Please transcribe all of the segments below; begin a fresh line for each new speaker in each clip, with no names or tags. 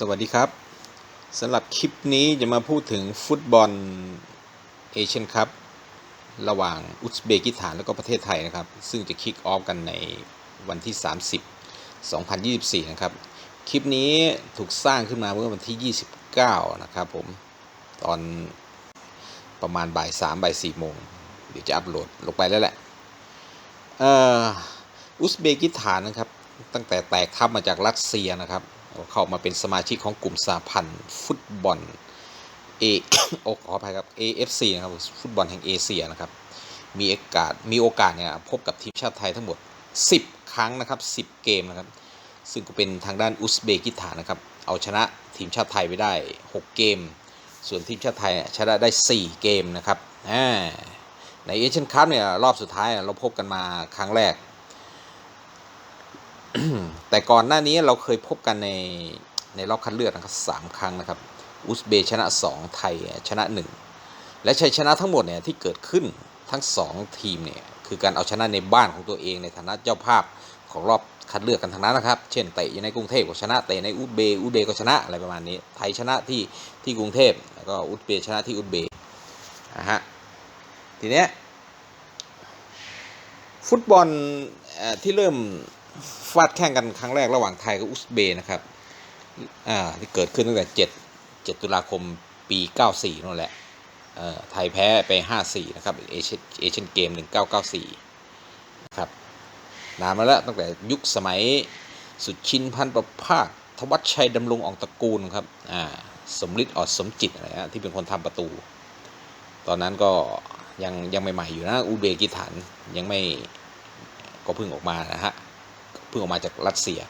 สวัสดีครับสำหรับคลิปนี้จะมาพูดถึงฟุตบอลเอเชียนคัพระหว่างอุซเบกิสถานและก็ประเทศไทยนะครับ ซึ่งจะคิกออฟกันในวันที่ 30 2024 นะครับ คลิปนี้ถูกสร้างขึ้นมาเมื่อวันที่ 29 นะครับผม ตอนประมาณบ่าย3บ่าย4โมง เดี๋ยวจะอัปโหลดลงไปแล้วแหละอ่ออุซเบกิสถานนะครับ ตั้งแต่แตกทัพมาจากรัสเซียนะครับ เข้ามาเป็นสมาชิกของกลุ่มสาพันธ์ฟุตบอลเอโอขออภัยครับ AFC นะครับฟุตบอลแห่งเอเชียนะครับมีโอกาสมีโอกาสเนี่ยพบกับทีมชาติไทยทั้งหมด 10 ครั้งนะครับ 10 เกมนะครับ ซึ่งก็เป็นทางด้านอุซเบกิสถานนะครับ เอาชนะทีมชาติไทยไปได้ 6 เกม ส่วนทีมชาติไทยชนะได้ 4 เกมนะครับในเอเชียนคัพเนี่ยรอบสุดท้ายเราพบกันมาครั้งแรก แต่ก่อนหน้านี้เราเคยพบกันในในรอบคัดเลือกนะครับสามครั้งนะครับ อุซเบชนะ 2 ไทยชนะ 1 และชัยชนะทั้งหมดเนี่ยที่เกิดขึ้นทั้ง 2 ทีมเนี่ยคือการเอาชนะในบ้านของตัวเองในฐานะเจ้าภาพของรอบคัดเลือกกันทั้งนั้นนะครับ เช่นเตะอยู่ในกรุงเทพก็ชนะเตะในอุซเบอุซเบก็ชนะอะไรประมาณนี้ ไทยชนะที่ที่กรุงเทพแล้วก็อุซเบชนะที่อุซเบนะฮะทีเนี้ยฟุตบอลที่เริ่ม ฟาดแข่งกันครั้งแรกระหว่างไทยกับอุซเบย์นะครับอ่าที่เกิดขึ้นตั้งแต่7 7ตุลาคมปี 94นั่นแหละเอ่อไทยแพ้ไป 5-4 นะครับเอเชียเอเชียนเกม 1994นะครับนานมาแล้วตั้งแต่ยุคสมัยสุดชินพันธ์ประภาคทวัชชัยดำรงอองตระกูลครับอ่าสมฤทธิ์ออดสมจิตอะไรนะที่เป็นคนทำประตู ตอนนั้นก็ยังยังใหม่ ๆ อยู่นะอุซเบกิสถานยังไม่ก็เพิ่งออกมานะฮะ พิ่งออกมาจากรัสเซีย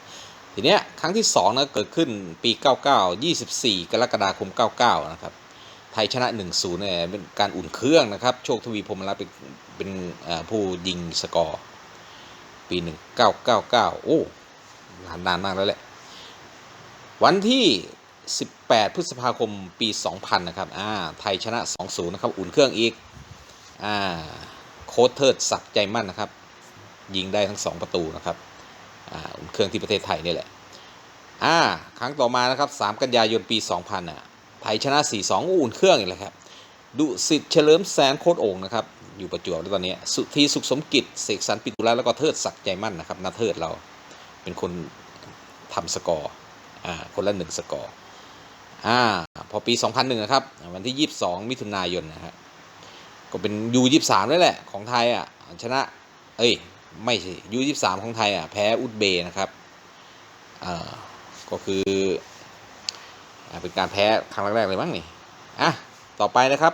ทีเนี้ยครั้งที่2นะเกิดขึ้นปี 99 24 กรกฎาคม 99 นะครับ ไทยชนะ 1-0เนี่ยเป็นการอุ่นเครื่องนะครับ โชคทวีพรมรัตน์เป็นเป็นผู้ยิงสกอร์ปี 1999 โอ้านนานมากแล้วแหละ วันที่ 18 พฤษภาคมปี 2000 นะครับ อ่า ไทยชนะ 2-0 นะครับ อุ่นเครื่องอีก อ่า โค้ดเทิดศักดิ์ใจมั่นนะครับ ยิงได้ทั้ง 2 ประตูนะครับ อุ่นเครื่องที่ประเทศไทยนี่แหละอ่าครั้งต่อมานะครับ 3 กันยายนปี 2000อะไทยชนะ 4-2อุ่นเครื่องอีกแล้วครับดุสิตเฉลิมแสนโคตรโอ่งนะครับ อยู่ประจวบแล้วตอนนี้ สุธีสุขสมกิจเสกสรรปิตุลาแล้วก็เทิดศักดิ์ใจมั่นนะครับนาเทิดเราเป็นคนทำสกอร์อ่าคนละหนึ่งสกอร์อ่าพอปี 2001นะครับ วันที่ 22 มิถุนายนนะฮะก็เป็นยู23นั่นแหละของไทยอะชนะ เอ้ย ไม่ใช่ยูยี่สามของไทยอะแพ้อุซเบย์นะครับอ่าก็คืออเป็นการแพ้ครั้งแรกๆเลยมั้งนี่อะต่อไปนะครับ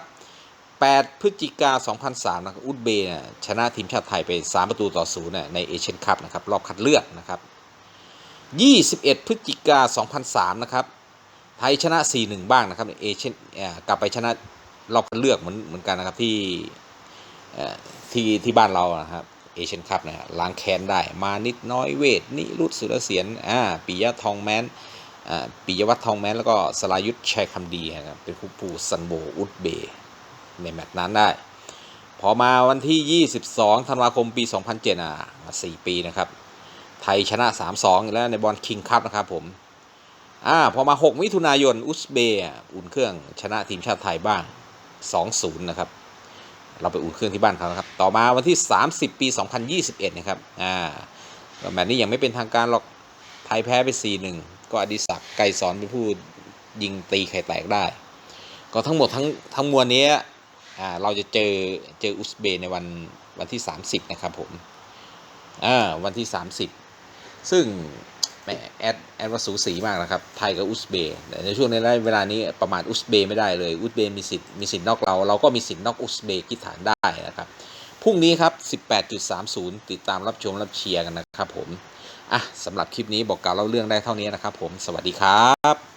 8 พฤศจิกา 2003 นะครับอุซเบย์ชนะทีมชาติไทยไป 3 ประตูต่อศูนย์ในเอเชียนคัพนะครับรอบคัดเลือกนะครับ 21 พฤศจิกา 2003 นะครับ ไทยชนะ 4-1 บ้างนะครับเอเชียนกลับไปชนะรอบคัดเลือกเหมือนเหมือนกันนะครับที่ที่ที่บ้านเรานะครับ เอเชียนคัพนะฮะล้างแค้นได้ มานิดน้อยเวทนิรุตสุรเสียนอ่าปิยะทองแมนอ่าปิยวัฒน์ทองแมนแล้วก็สรายุทธชัยคำดีนะครับเป็นผู้ปูซันโบอุดเบย์ในแมตช์นั้นได้ พอมาวันที่ 22 ธันวาคมปี 2007 อะมา4ปีนะครับ ไทยชนะ 3-2อีกแล้วในบอลคิงคัพนะครับผมอ่าพอมา 6 มิถุนายนอุซเบย์อุ่นเครื่องชนะทีมชาติไทยบ้าง 2-0 นะครับ เราไปอุ่นเครื่องที่บ้านเขานะครับ ต่อมาวันที่ 30 ปี 2021 นะครับ อ่าแมตช์นี้ยังไม่เป็นทางการหรอก ไทยแพ้ไป 4-1 ก็อดิศักดิ์ไกรสอนเป็นผู้ยิงตีไข่แตกได้ ก็ทั้งหมดทั้งทั้งมวลนี้อ่าเราจะเจอเจออุซเบย์ในวันวันที่ 30 นะครับผม อ่า วันที่ 30 ซึ่ง แหมแอดแอดว่าสูสีมากนะครับ ไทยกับอุซเบย์ในช่วงในเวลานี้ประมาณอุซเบย์ไม่ได้เลยอุซเบย์มีสิทธิ์มีสิทธิ์นอกเรา เราก็มีสิทธิ์นอกอุซเบย์กิฐานได้นะครับพรุ่งนี้ครับ 18.30 ติดตามรับชมรับเชียร์กันนะครับผม อะสำหรับคลิปนี้บอกกล่าวเล่าเรื่องได้เท่านี้นะครับผม สวัสดีครับ